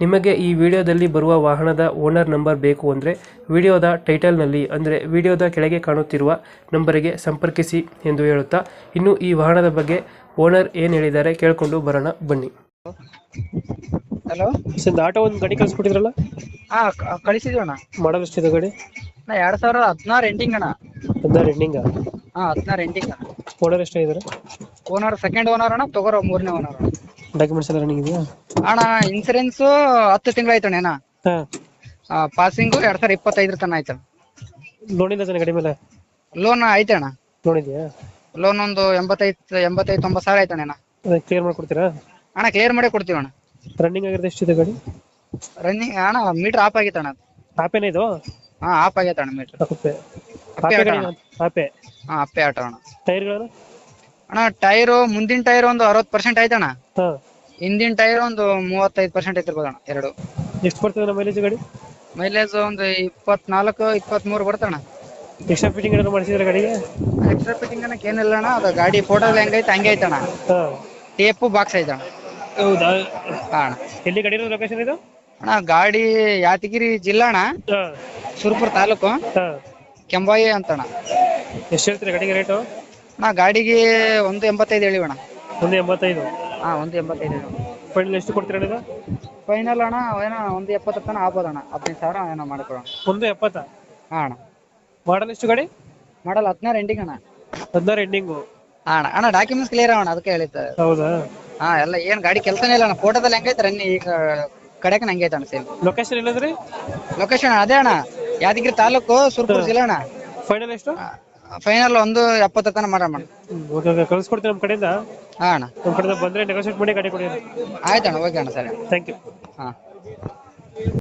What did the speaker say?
ನಿಮಗೆ ಈ ವಿಡಿಯೋದಲ್ಲಿ ಬರುವ ವಾಹನದ ಓನರ್ ನಂಬರ್ ಬೇಕು ಅಂದರೆ ವಿಡಿಯೋದ ಟೈಟಲ್ನಲ್ಲಿ ಅಂದರೆ ವಿಡಿಯೋದ ಕೆಳಗೆ ಕಾಣುತ್ತಿರುವ ನಂಬರಿಗೆ ಸಂಪರ್ಕಿಸಿ ಎಂದು ಹೇಳುತ್ತಾ ಇನ್ನು ಈ ವಾಹನದ ಬಗ್ಗೆ ಓನರ್ ಏನು ಹೇಳಿದ್ದಾರೆ ಕೇಳಿಕೊಂಡು ಬರೋಣ ಬನ್ನಿ. ಹಲೋ? ಸರ್ ಆಟೋ ಒಂದು ಗಾಡಿ ಕಳಿಸ್ಕೊಟ್ಟಿದ್ರಲ್ಲ? ಹಾ ಕಳಿಸಿದ್ವಣ್ಣ ಕಳಿಸಿದ್ವಿ ಅಣ್ಣ. ಮಾಡಲ್ ಎಷ್ಟಿದೆ ಗಾಡಿ? ನಾ ಎರಡ್ ಸಾವಿರದ ಹದಿನಾರು ಎಂಟಿಂಗ್ ಅಣ್ಣ. ಹದಿನಾರು ಎಂಡಿಂಗ ಹಾ ಹದಿನಾರು ಎಂಟಿಂಗ್ ಓನರ್ ಓನರ್ ಎಷ್ಟಾಗಿದ್ದಾರೆ? ಓನರ್ ಸೆಕೆಂಡ್ ಓನರ್ ಅಣ್ಣ ತಗೋರೋ ಮೂರನೇ ಓನರ್ ಡಾಕ್ಯುಮೆಂಟ್ಸ್ ಎಲ್ಲ ರನ್ನಿಂಗ್ ಇದೆಯಾ? ಅಣ್ಣ ಇನ್ಸೂರೆನ್ಸ್ ಹತ್ತು ತಿಂಗಳು ಆಯ್ತಣ್ಣ ಅಣ್ಣಾ ಹಾ. ಪಾಸಿಂಗು ಎರಡ್ ಸಾವಿರ ಇಪ್ಪತ್ತೈದರ ತನ ಆಯ್ತು. ಲೋನ್ ಇಲ್ಲ ತಾನೆ ಗಾಡಿ ಮೇಲೆ? ಲೋನ್ ಐತಣ್ಣ ಲೋನ್ ಇದೆಯಾ? ಲೋನ್ ಒಂದು ಎಂಬತ್ತೈದು ಎಂಬತ್ತೈದು ತೊಂಬತ್ತು ಸಾವಿರ ಆಯ್ತಣ್ಣ ಅಣ್ಣ ಅದನ್ನ ಕ್ಲಿಯರ್ ಮಾಡ್ಕೊಡ್ತೀರಾ ಅಣ್ಣ ಕ್ಲಿಯರ್ ಮಾಡೇ ಕೊಡ್ತೀವಿ ಅಣ್ಣ. ರನ್ನಿಂಗ್ ಆಗಿರೋದು ಎಷ್ಟಿದೆ ಗಾಡಿ? ರನ್ನಿಂಗ್ ಅಣ್ಣ ಮೀಟರ್ ಆಫ್ ಆಗೈತೆ ಅದು. ಆಪೇನೇ ಇದು? ಹಾ ಆಫ್ ಆಗೈತಣ್ಣ ಮೀಟರ್ ಆಪೆ ಅಪ್ಪೆ ಆಪೆ ಆಟ ಆಪೆ ಹಾ ಅಪ್ಪೆ ಆಟ ಅಣ್ಣ. ಟೈರ್ಗಳು ಅಣ್ಣ ಟೈರು ಮುಂದಿನ ಟೈರ್ ಒಂದು ಅರವತ್ತು ಪರ್ಸೆಂಟ್ ಆಯ್ತಣ್ಣ ಹಾಂ. ಹಿಂದಿನ ಟೈರ್ ಒಂದು ಮೂವತ್ತೈದು ಪರ್ಸೆಂಟ್ ಐತಿರ್ಬೋದಣ್ಣ ಎರಡು. ಎಷ್ಟು ಬರ್ತದೆ ಮೈಲೇಜ್ ಗಾಡಿ? ಮೈಲೇಜ್ ಒಂದು ಇಪ್ಪತ್ನಾಲ್ಕು ಇಪ್ಪತ್ಮೂರು ಬರ್ತಣ್ಣ ಎಕ್ಸ್ಟ್ರಾ ಫಿಟ್ಟಿಂಗ್ ಏನಾದ್ರು ಮಾಡಿಸಿದ್ರೆ ಗಾಡಿಗೆ? ಎಕ್ಸ್ಟ್ರಾ ಫಿಟ್ಟಿಂಗ್ ಅನ್ನಕ್ಕೆ ಏನಿಲ್ಲ ಅಣ್ಣ ಅದು ಗಾಡಿ ಫೋಟೋ ಹೆಂಗೈತೆ ಹಂಗೆ ಐತಣ್ಣ ಹಾಂ. ಟೇಪು ಬಾಕ್ಸ್ ಐತಣ್ಣ ಹೌದಾ? ಹಾಂ ಅಣ್ಣ. ಎಲ್ಲಿ ಗಾಡಿ ಲೊಕೇಶನ್ ಇದು? ಅಣ್ಣ ಗಾಡಿ ಯಾದಗಿರಿ ಜಿಲ್ಲಾ ಅಣ್ಣ. ಸುರಪುರ ಸುರ್ಪುರ ತಾಲೂಕು. ಹಾಂ. ಕೆಂಬಾಯಿ ಅಂತಣ್ಣ ಎಷ್ಟು ಹೇಳ್ತೀರಾ ಗಾಡಿಗೆ ರೇಟು ಅಣ್ಣ ಗಾಡಿಗೆ ಒಂದು ಎಂಬತ್ತೈದು ಹೇಳಿವಣ್ಣ. ಒಂದು ಎಂಬತ್ತೈದು. ಹಾ ಒಂದು ಎಂಬತ್ತೈದು ಫೈನಲ್ ಎಷ್ಟು ಕೊಡ್ತೀರಾ ಇದು? ಫೈನಲ್ ಅಣ್ಣ ಏನೋ ಒಂದು ಎಪ್ಪತ್ತರ ತನಕ ಆಗ್ಬೋದಣ್ಣ ಹದಿನೈದು ಸಾವಿರ ಏನೋ ಮಾಡಿಕೊಡೋಣ ಒಂದು ಎಪ್ಪತ್ತ? ಹಾ ಅಣ್ಣ. ಮಾಡಲ್ ಎಷ್ಟು ಗಾಡಿ? ಮಾಡಲ್ ಹದಿನಾರು ಎಂಡಿಂಗ್ ಅಣ್ಣ. ಹದಿನಾರು ಎಂಡಿಂಗು ಹಾ ಅಣ್ಣ. ಅಣ್ಣ ಡಾಕ್ಯುಮೆಂಟ್ಸ್ ಕ್ಲಿಯರ್ ಅಣ್ಣ ಅದಕ್ಕೆ ಹೇಳಿದ್ದೆ. ಹೌದಾ? ಹಾ ಎಲ್ಲ ಏನ್ ಗಾಡಿ ಕೆಲಸನೇ ಇಲ್ಲ ಅಣ್ಣ. ಫೋಟೋದಲ್ಲಿ ಹೆಂಗೈತೆ ರನ್ನಿ? ಈಗ ಕಡೆಗೆ ಹಂಗೆ ಅಣ್ಣ ಸೇಮ್ ಲೊಕೇಶನ್ ಇಲ್ಲದ್ರಿ ಲೊಕೇಶನ್ ಅದೇ ಅಣ್ಣ. ಯಾದಗಿರಿ ತಾಲೂಕು ಸುರ್ಪುರ್ ಜಿಲ್ಲೆ ಅಣ್ಣ. ಫೈನಲ್ ಎಷ್ಟು? ಫೈನಲ್ ಒಂದು ಎಪ್ಪತ್ತು ತನಕ ಮಾಡೋಣ. Okay okay. ಕಳಿಸ್ಕೊಡ್ತೀನಿ ನಮ್ಮ ಕಡೆಯಿಂದ? ಹಾ ಅಣ್ಣ. ನಮ್ಮ ಕಡೆಯಿಂದ ಬಂದರೆ ನೆಗೋಷಿಯೇಟ್ ಮಾಡಿ ಗಾಡಿ ಕೊಡಿ ಆಯ್ತಣ್ಣ ಓಕೆ ಅಣ್ಣ ಸರಿ ಥ್ಯಾಂಕ್ ಯು ಹಾ.